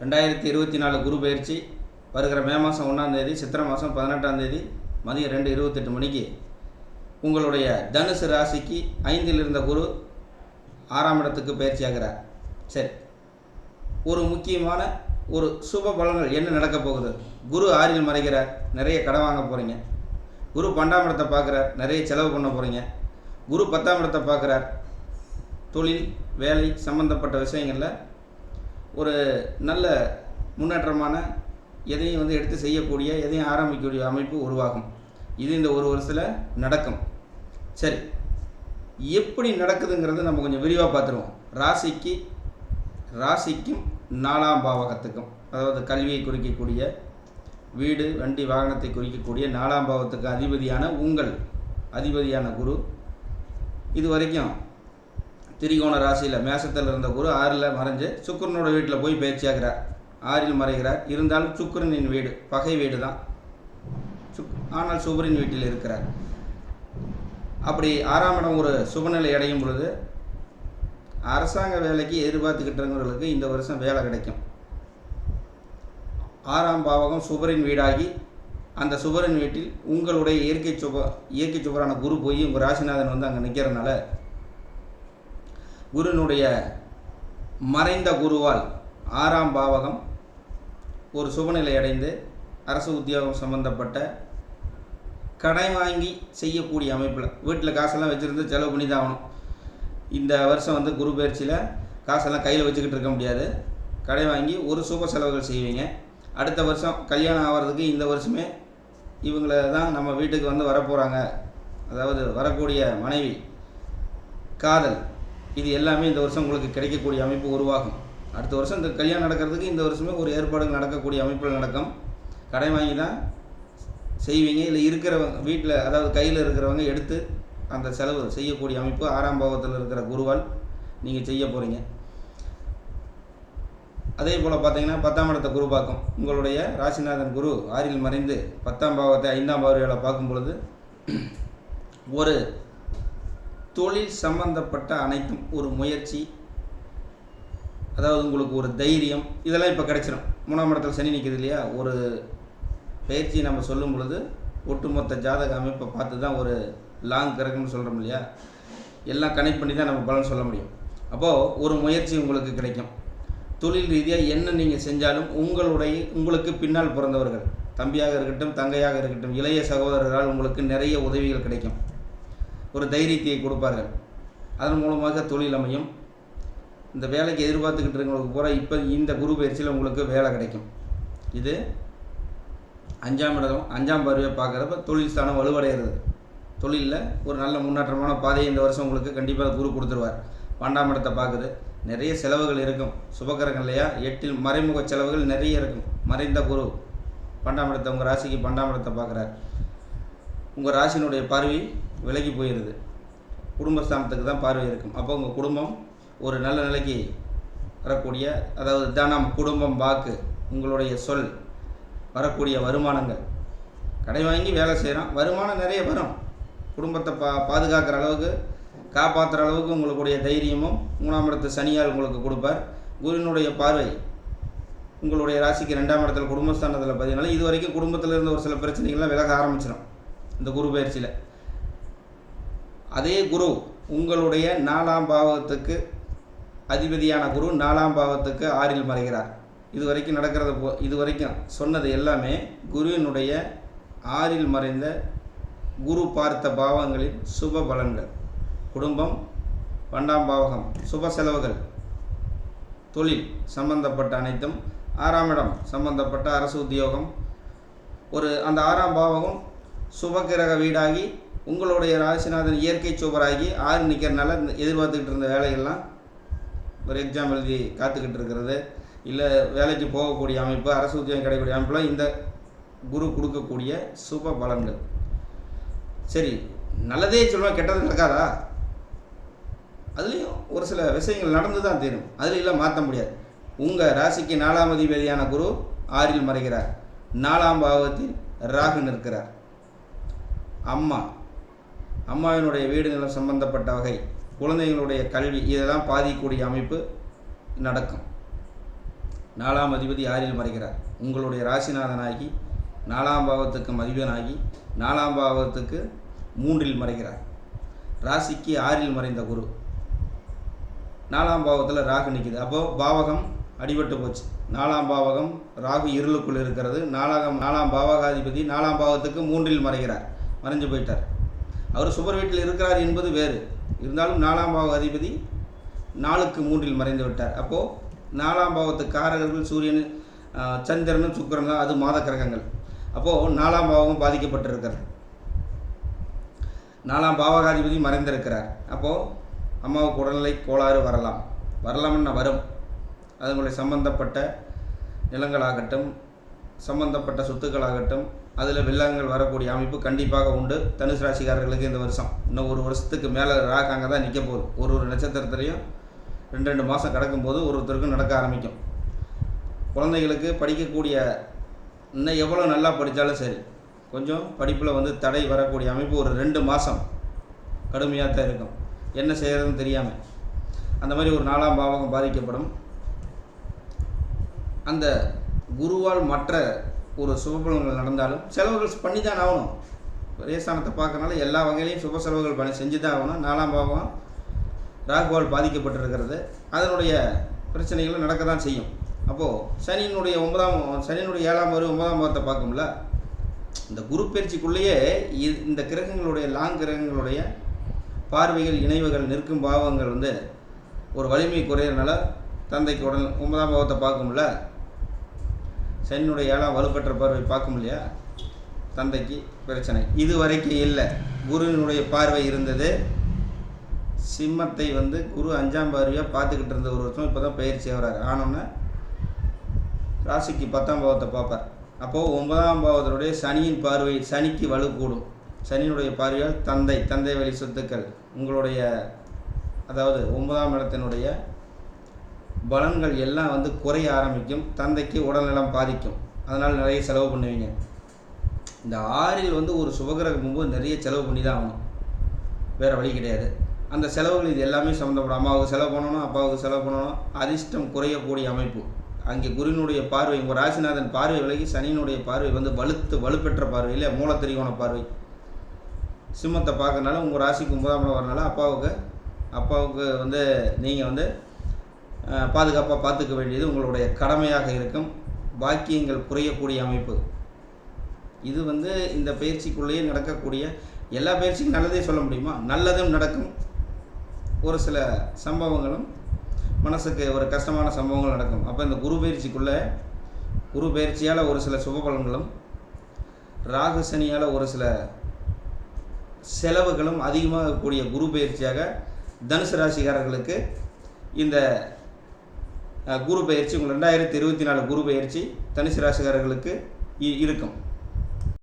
ரெண்டாயிரத்தி இருபத்தி நாலு குரு பயிற்சி வருகிற மே மாதம் ஒன்றாந்தேதி சித்திரை மாதம் பதினெட்டாந்தேதி மதியம் ரெண்டு இருபத்தெட்டு மணிக்கு. உங்களுடைய தனுசு ராசிக்கு ஐந்தில் இருந்த குரு ஆறாம் இடத்துக்கு பயிற்சி ஆகிறார். சரி. ஒரு முக்கியமான ஒரு சுப பலன்கள் என்ன நடக்க போகுது? குரு ஆறில் மறைகிறார். நிறைய கடன் வாங்க போகிறீங்க குரு பன்னெண்டாம் இடத்தை பார்க்குறார். நிறைய செலவு பண்ண போகிறீங்க குரு பத்தாம் இடத்தை பார்க்குறார். தொழில் வேலை சம்பந்தப்பட்ட விஷயங்களில் ஒரு நல்ல முன்னேற்றமான எதையும் வந்து எடுத்து செய்யக்கூடிய எதையும் ஆரம்பிக்கக்கூடிய அமைப்பு உருவாகும். இது இந்த ஒரு வருஷத்தில் நடக்கும். சரி. எப்படி நடக்குதுங்கிறது நம்ம கொஞ்சம் விரிவாக பார்த்துருவோம். ராசிக்கு ராசிக்கும் நாலாம் பாவகத்துக்கும் அதாவது கல்வியை குறிக்கக்கூடிய வீடு வண்டி வாகனத்தை குறிக்கக்கூடிய நாலாம் பாவத்துக்கு அதிபதியான உங்கள் அதிபதியான குரு இது வரைக்கும் திரிகோண ராசியில் மேசத்தில் இருந்த குரு ஆறில் மறைஞ்சு சுக்கரனோட வீட்டில் போய் பயிற்சியாகிறார் ஆறில் மறைகிறார். இருந்தாலும் சுக்கரனின் வீடு பகை வீடு தான் சுக் ஆனால் சுபரின் வீட்டில் இருக்கிறார். அப்படி ஆறாம் இடம் ஒரு சுபநிலை அடையும் பொழுது அரசாங்க வேலைக்கு எதிர்பார்த்துக்கிட்டவங்களுக்கு இந்த வருஷம் வேலை கிடைக்கும். ஆறாம் பாவகம் சுபரின் வீடாகி அந்த சுபரின் வீட்டில் உங்களுடைய இயற்கை சுப இயற்கை சுபரான குரு போய் உங்கள் ராசிநாதன் வந்து அங்கே நிற்கிறனால குருனுடைய மறைந்த குருவால் ஆறாம் பாவகம் ஒரு சுபநிலை அடைந்து அரசு உத்தியோகம் சம்பந்தப்பட்ட கடை வாங்கி செய்யக்கூடிய அமைப்பில் வீட்டில் காசெல்லாம் வச்சுருந்து செலவு பண்ணி தான் ஆகணும். இந்த வருஷம் வந்து குரு பயிற்சியில் காசெல்லாம் கையில் வச்சுக்கிட்டு இருக்க முடியாது. கடை வாங்கி ஒரு சுப செலவுகள் செய்வீங்க. அடுத்த வருஷம் கல்யாணம் ஆகிறதுக்கு இந்த வருஷமே இவங்கள தான் நம்ம வீட்டுக்கு வந்து வரப்போகிறாங்க அதாவது வரக்கூடிய மனைவி காதல் இது எல்லாமே இந்த வருஷம் உங்களுக்கு கிடைக்கக்கூடிய அமைப்பு உருவாகும். அடுத்த வருஷம் இந்த கல்யாணம் நடக்கிறதுக்கு இந்த வருஷமே ஒரு ஏற்பாடுகள் நடக்கக்கூடிய அமைப்பில் நடக்கும். கடை வாங்கி தான் செய்வீங்க. இல்லை இருக்கிறவங்க வீட்டில் அதாவது கையில் இருக்கிறவங்க எடுத்து அந்த செலவு செய்யக்கூடிய அமைப்பு ஆறாம் பாவத்தில் இருக்கிற குருவால் நீங்கள் செய்ய போகிறீங்க அதே போல் பார்த்தீங்கன்னா பத்தாம் இடத்தை குரு பார்க்கும். உங்களுடைய ராசிநாதன் குரு ஆறில் மறைந்து பத்தாம் பாவத்தை ஐந்தாம் பாவர்களை பார்க்கும் பொழுது ஒரு தொழில் சம்பந்தப்பட்ட அனைத்தும் ஒரு முயற்சி அதாவது உங்களுக்கு ஒரு தைரியம் இதெல்லாம் இப்போ கிடைச்சிடும் மூணாம் இடத்துல சனி நிற்கிது இல்லையா? ஒரு பயிற்சி நம்ம சொல்லும் பொழுது ஒட்டுமொத்த ஜாதக அமைப்பை பார்த்து தான் ஒரு லாங் கிரகம்னு சொல்கிறோம் இல்லையா? எல்லாம் கனெக்ட் பண்ணி தான் நம்ம பலன் சொல்ல முடியும். அப்போது ஒரு முயற்சி உங்களுக்கு கிடைக்கும். தொழில் ரீதியாக என்ன நீங்கள் செஞ்சாலும் உங்களுடைய உங்களுக்கு பின்னால் பிறந்தவர்கள் தம்பியாக இருக்கட்டும் தங்கையாக இருக்கட்டும் இளைய சகோதரரால் உங்களுக்கு நிறைய உதவிகள் கிடைக்கும். ஒரு தைரியத்தை கொடுப்பார்கள். அதன் மூலமாக தொழில் அமையும். இந்த வேலைக்கு எதிர்பார்த்துக்கிட்டு இருக்கவங்களுக்கு பூரா இப்போ இந்த குரு பயிற்சியில் உங்களுக்கு வேலை கிடைக்கும். இது அஞ்சாம் இடம் அஞ்சாம் பார்வையை பார்க்குறப்ப தொழில் ஸ்தானம் வலுவடைகிறது. தொழிலில் ஒரு நல்ல முன்னேற்றமான பாதையை இந்த வருஷம் உங்களுக்கு கண்டிப்பாக குரு கொடுத்துருவார். பன்னெண்டாம் இடத்தை பார்க்குது. நிறைய செலவுகள் இருக்கும். சுபகரங்கள் இல்லையா? எட்டில் மறைமுக செலவுகள் நிறைய இருக்கும். மறைந்த குரு பன்னெண்டாம் இடத்தை உங்கள் ராசிக்கு பன்னெண்டாம் இடத்தை பார்க்குறாரு. உங்கள் ராசினுடைய பார்வை விலகி போயிடுது குடும்பஸ்தானத்துக்கு தான் பார்வை இருக்கும். அப்போ உங்கள் குடும்பம் ஒரு நல்ல நிலைக்கு வரக்கூடிய அதாவது தனம் குடும்பம் வாக்கு உங்களுடைய சொல் வரக்கூடிய வருமானங்கள். கடை வாங்கி வேலை செய்கிறோம் வருமானம் நிறைய வரும். குடும்பத்தை பா பாதுகாக்கிற அளவுக்கு காப்பாற்றுற அளவுக்கு உங்களுடைய தைரியமும் மூணாம் இடத்து சனியால் உங்களுக்கு கொடுப்பார். குருவினுடைய பார்வை உங்களுடைய ராசிக்கு ரெண்டாம் இடத்துல குடும்பஸ்தானத்தில் பார்த்தீங்கன்னா இது வரைக்கும் குடும்பத்தில் இருந்த ஒரு சில பிரச்சனைகள்லாம் விலக ஆரம்பிச்சிடும் இந்த குரு பயிற்சியில். அதே குரு உங்களுடைய நாலாம் பாவத்துக்கு அதிபதியான குரு நாலாம் பாவத்துக்கு ஆறில் மறைகிறார். இது வரைக்கும் நடக்கிறது போ இது வரைக்கும் சொன்னது எல்லாமே குருவினுடைய ஆறில் மறைந்த குரு பார்த்த பாவங்களின் சுப பலன்கள். குடும்பம் பன்னெண்டாம் பாவகம் சுப செலவுகள் தொழில் சம்பந்தப்பட்ட அனைத்தும் ஆறாம் இடம் சம்பந்தப்பட்ட அரசு உத்தியோகம் ஒரு அந்த ஆறாம் பாவகம் சுபகிரக வீடாகி உங்களுடைய ராசிநாதன் இயற்கை சூப்பராகி ஆறு நிற்கிறனால இந்த எதிர்பார்த்துக்கிட்டு இருந்த வேலைகள்லாம் ஒரு எக்ஸாம் எழுதி காத்துக்கிட்டு இருக்கிறது. இல்லை வேலைக்கு போகக்கூடிய அமைப்பு அரசு உத்தியோகம் கிடைக்கக்கூடிய அமைப்புலாம் இந்த குரு கொடுக்கக்கூடிய சுப பலன்கள். சரி நல்லதே சொல்லுவேன் கெட்டது நடக்காதா? அதுலேயும் ஒரு சில விஷயங்கள் நடந்து தான் தீரும். அதில் மாற்ற முடியாது. உங்கள் ராசிக்கு நாலாம் அதிபதியான குரு ஆறில் மறைகிறார். நாலாம் பாவத்தில் ராகு நிற்கிறார். அம்மா. அம்மாவினுடைய வீடு நிலம் சம்பந்தப்பட்ட வகை குழந்தைங்களுடைய கல்வி இதெல்லாம் பாதிக்கக்கூடிய அமைப்பு நடக்கும். நாலாம் அதிபதி ஆறில் மறைகிறார்? உங்களுடைய ராசிநாதனாகி நாலாம் பாவத்துக்கு மதிவனாகி நாலாம் பாவத்துக்கு மூன்றில் மறைகிறார். ராசிக்கு ஆறில் மறைந்த குரு. நாலாம் பாவத்தில் ராகு நிற்கிது அப்போது பாவகம் அடிபட்டு போச்சு. நாலாம் பாவகம் ராகு இருளுக்குள் இருக்கிறது. நாலாம் நாலாம் பாவகாதிபதி நாலாம் பாவத்துக்கு மூன்றில் மறைகிறார். மறைஞ்சு போயிட்டார். அவர் சுபர் வீட்டில் இருக்கிறார் என்பது வேறு. இருந்தாலும் நாலாம் பாவ அதிபதி நாலுக்கு மூன்றில் மறைந்து விட்டார். அப்போது நாலாம் பாவத்து காரகர்கள் சூரியன் சந்திரனும் சுக்கிரனும் அது மாத கிரகங்கள். அப்போது நாலாம் பாவமும் பாதிக்கப்பட்டிருக்கிறது. நாலாம் பாவகாதிபதி மறைந்திருக்கிறார். அப்போது அம்மாவுக்கு உடல்நிலை கோளாறு வரலாம். வரலாம்னு வரும். அதனுடைய சம்பந்தப்பட்ட நிலங்களாகட்டும் சம்பந்தப்பட்ட சொத்துக்களாகட்டும் அதில் வெள்ளங்கள் வரக்கூடிய அமைப்பு கண்டிப்பாக உண்டு. தனுசு ராசிக்காரர்களுக்கு இந்த வருஷம். இன்னும் ஒரு வருஷத்துக்கு மேலே ராக் அங்கே தான் நிற்க போகுது. ஒரு ஒரு நட்சத்திரத்துலையும் ரெண்டு ரெண்டு மாதம் கிடக்கும்போது ஒரு ஒருத்தருக்கும் நடக்க ஆரம்பிக்கும். குழந்தைகளுக்கு படிக்கக்கூடிய இன்னும் எவ்வளோ நல்லா படித்தாலும் சரி கொஞ்சம் படிப்பில் வந்து தடை வரக்கூடிய அமைப்பு ஒரு ரெண்டு மாதம் கடுமையாக தான் இருக்கும். என்ன செய்கிறதுன்னு தெரியாமல் அந்த மாதிரி ஒரு நாலாம் பாவகம் பாதிக்கப்படும். அந்த குருவால் மற்ற ஒரு சுபபலங்கள் நடந்தாலும் செலவுகள் பண்ணி தான் ஆகணும். ரேசானத்தை பார்க்கறனால எல்லா வகையிலையும் சுப செலவுகள் பண்ணி செஞ்சு தான் ஆகணும். நாலாம் பாவம் ராகுவால் பாதிக்கப்பட்டிருக்கிறது. அதனுடைய பிரச்சனைகளும் நடக்க தான் செய்யும். அப்போது சனியினுடைய ஒன்பதாம் சனியினுடைய ஏழாம் வரும் ஒன்பதாம் பாவத்தை பார்க்கும்ல இந்த குரு பயிற்சிக்குள்ளேயே இ- இந்த கிரகங்களுடைய லாங் கிரகங்களுடைய பார்வைகள் இணைவுகள் நிற்கும் பாவங்கள் வந்து ஒரு வலிமை குறையிறனால தந்தைக்கு உடல் ஒன்பதாம் பாவத்தை பார்க்கும்ல சனியினுடைய ஏழாம் வலுப்பெற்ற பார்வை பார்க்கும் இல்லையா? தந்தைக்கு பிரச்சனை. இது வரைக்கும் இல்லை. குருவினுடைய பார்வை இருந்தது. சிம்மத்தை வந்து குரு அஞ்சாம் பார்வையாக பார்த்துக்கிட்டு இருந்த ஒரு வருஷம் இப்போ தான் பயிற்சி ஆகிறார். ஆனோன்னே ராசிக்கு பத்தாம் பாவத்தை பார்ப்பார். அப்போது ஒன்பதாம் பாவத்தினுடைய சனியின் பார்வை சனிக்கு வலு கூடும். சனியினுடைய பார்வையால் தந்தை தந்தை வழி சொத்துக்கள். உங்களுடைய அதாவது ஒன்பதாம் இடத்தினுடைய பலன்கள் எல்லாம் வந்து குறைய ஆரம்பிக்கும். தந்தைக்கு உடல்நலம் பாதிக்கும். அதனால் நிறைய செலவு பண்ணுவீங்க. இந்த ஆறில் வந்து ஒரு சுபகிரகம் போது நிறைய செலவு பண்ணி தான் ஆகணும். வேறு வழி கிடையாது. அந்த செலவுகள் இது எல்லாமே சம்மந்தப்படும். அம்மாவுக்கு செலவு பண்ணணும் அப்பாவுக்கு செலவு பண்ணணும். அதிர்ஷ்டம் குறையக்கூடிய அமைப்பு. அங்கே குருவினுடைய பார்வை உங்கள் ராசிநாதன் பார்வை விலகி சனியினுடைய பார்வை வந்து வலுத்து வலுப்பெற்ற பார்வை இல்லை மூலத்திரிகோண பார்வை. சிம்மத்தை பார்க்கறனால உங்கள் ராசிக்கு ஒன்பதாம் இடம் வரனால அப்பாவுக்கு அப்பாவுக்கு வந்து நீங்கள் வந்து பாதுகாப்பாக பார்த்துக்க வேண்டியது உங்களுடைய கடமையாக இருக்கும். பாக்கியங்கள் குறையக்கூடிய அமைப்பு. இது வந்து இந்த பயிற்சிக்குள்ளேயே நடக்கக்கூடிய எல்லா பயிற்சிக்கும் நல்லதே சொல்ல முடியுமா? நல்லதும் நடக்கும். ஒரு சில சம்பவங்களும் மனசுக்கு ஒரு கஷ்டமான சம்பவங்கள் நடக்கும். அப்போ இந்த குரு பயிற்சிக்குள்ளே குரு பயிற்சியால் ஒரு சில சுப பலன்களும் ராகு சனியால் ஒரு சில செலவுகளும் அதிகமாகக்கூடிய குரு பயிற்சியாக தனுசு ராசிக்காரர்களுக்கு இந்த குரு பயிற்சி உங்கள் ரெண்டாயிரத்தி இருபத்தி நாலு குரு பயிற்சி தனுசு ராசிகாரர்களுக்கு இ- இருக்கும்.